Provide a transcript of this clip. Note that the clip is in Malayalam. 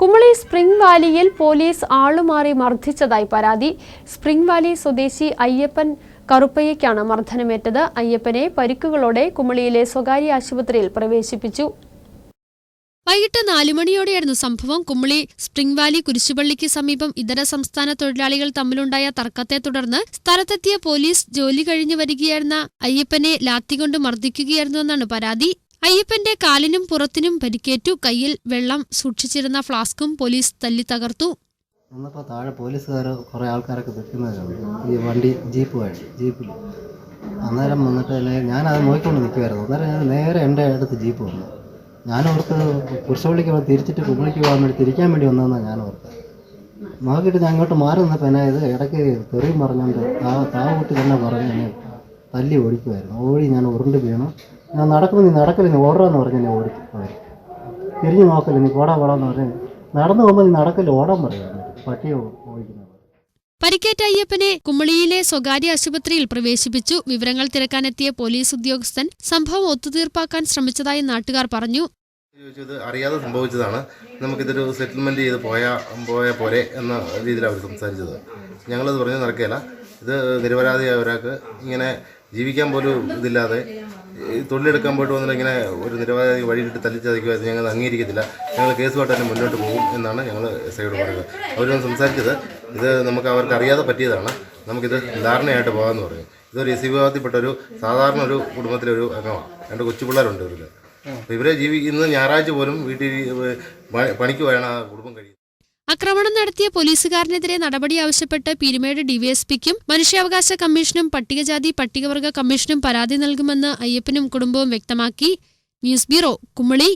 കുമളി സ്പ്രിംഗ് വാലിയിൽ പോലീസ് ആളുമാറി മർദ്ദിച്ചതായി പരാതി. സ്പ്രിംഗ് വാലി സ്വദേശി അയ്യപ്പൻ കറുപ്പയ്യയ്ക്കാണ് മർദ്ദനമേറ്റത്. അയ്യപ്പനെ പരിക്കുകളോടെ കുമളിയിലെ സ്വകാര്യ ആശുപത്രിയിൽ പ്രവേശിപ്പിച്ചു. വൈകിട്ട് നാലുമണിയോടെയായിരുന്നു സംഭവം. കുമളി സ്പ്രിംഗ് വാലി കുരിശുപള്ളിക്ക് സമീപം ഇതര സംസ്ഥാന തൊഴിലാളികൾ തമ്മിലുണ്ടായ തർക്കത്തെ തുടർന്ന് സ്ഥലത്തെത്തിയ പോലീസ് ജോലി കഴിഞ്ഞു വരികയായിരുന്ന അയ്യപ്പനെ ലാത്തികൊണ്ട് മർദ്ദിക്കുകയായിരുന്നുവെന്നാണ് പരാതി. അയ്യപ്പന്റെ കാലിനും പുറത്തിനും പരിക്കേറ്റു. കയ്യിൽ വെള്ളം സൂക്ഷിച്ചിരുന്ന ഫ്ലാസ്കും പോലീസ് തല്ലി തകർത്തു. താഴെ പോലീസുകാർ കുറേ ആൾക്കാരൊക്കെ ഈ വണ്ടി ജീപ്പുമായിട്ട് ജീപ്പിൽ. അന്നേരം വന്നിട്ട് ഞാൻ ഞാനത് നോക്കിക്കൊണ്ട് നിൽക്കുമായിരുന്നു അന്നേരം ഞാൻ നേരെ എന്റെ അടുത്ത് ജീപ്പ് വന്നു. ഞാൻ ഓർത്ത് കുരിശുപള്ളിക്ക് വന്ന് തിരിച്ചിട്ട് കുമ്പളിക്ക് പോകാൻ വേണ്ടി തിരിക്കാൻ വേണ്ടി വന്നതെന്നാണ് ഞാൻ ഓർത്ത് നോക്കിയിട്ട് ഞാൻ ഇങ്ങോട്ട് മാറി നിന്നപ്പോൾ എന്നെ ഇത് ഇടയ്ക്ക് തെറിയും പറഞ്ഞുകൊണ്ട് ആ താവൂട്ടി തന്നെ പറഞ്ഞ് എന്നെ തല്ലി ഓടിക്കുമായിരുന്നു ഓടി ഞാൻ ഉരുണ്ട് വീണു. ഞാൻ നടക്കുന്നു നീ നടക്കൽ നീ ഓടാന്ന് പറഞ്ഞ് ഞാൻ ഓടി അവർ തിരിഞ്ഞു നോക്കൽ നീ പോടാ പോടാന്ന് പറഞ്ഞ് നടന്നു പോകുമ്പോൾ നീ നടക്കൽ ഓടാൻ പറയാം. പട്ടിയോ ഓടിക്കുന്നത് പരിക്കേറ്റ അയ്യപ്പനെ കുമ്മളിയിലെ സ്വകാര്യ ആശുപത്രിയിൽ പ്രവേശിപ്പിച്ചു. വിവരങ്ങൾ തിരക്കാനെത്തിയ പോലീസ് ഉദ്യോഗസ്ഥൻ സംഭവം ഒത്തുതീർപ്പാക്കാൻ ശ്രമിച്ചതായി നാട്ടുകാർ പറഞ്ഞു. ചോദിച്ചത് അറിയാതെ സംഭവിച്ചതാണ്. നമുക്കിതൊരു സെറ്റിൽമെന്റ് ചെയ്ത് പോയാൽ പോയ പോലെ എന്ന രീതിയിൽ അവർ സംസാരിച്ചത്. ഞങ്ങളത് പറഞ്ഞു നടക്കുകയില്ല. ഇത് നിരപരാധിയായ ഒരാൾക്ക് ഇങ്ങനെ ജീവിക്കാൻ പോലും ഇതില്ലാതെ ഈ തൊഴിലെടുക്കാൻ പോയിട്ട് വന്നിട്ട് ഇങ്ങനെ ഒരു നിരപരാധി വഴിയിട്ട് തല്ലിച്ചതയ്ക്കുക ഞങ്ങൾ അംഗീകരിക്കത്തില്ല. ഞങ്ങൾ കേസുമായിട്ട് തന്നെ മുന്നോട്ട് പോകും എന്നാണ് ഞങ്ങൾ എസ് ഐയോട് പറയുന്നത്. അവരൊന്ന് സംസാരിച്ചത്. ഇത് നമുക്ക് അവർക്ക് അറിയാതെ പറ്റിയതാണ്. നമുക്കിത് ധാരണയായിട്ട് പോകാമെന്ന് പറയും. ഇതൊരു എസ് വിഭാഗത്തിൽപ്പെട്ട ഒരു സാധാരണ ഒരു കുടുംബത്തിലെ ഒരു അംഗമാണ്. രണ്ട് കൊച്ചു പിള്ളേരുണ്ട് ഇവരിൽ അപ്പോൾ ഇവരെ ജീവി ഇന്ന് ഞായറാഴ്ച പോലും വീട്ടിൽ പണിക്ക് പോയാണ് ആ കുടുംബം കഴിയുന്നത്. ആക്രമണം നടത്തിയ പോലീസുകാരനെതിരെ നടപടി ആവശ്യപ്പെട്ട് പീരുമേട് ഡിവൈഎസ്പിക്കും മനുഷ്യാവകാശ കമ്മീഷനും പട്ടികജാതി പട്ടികവർഗ കമ്മീഷനും പരാതി നൽകുമെന്ന് അയ്യപ്പനും കുടുംബവും വ്യക്തമാക്കി. News bureau Kumily.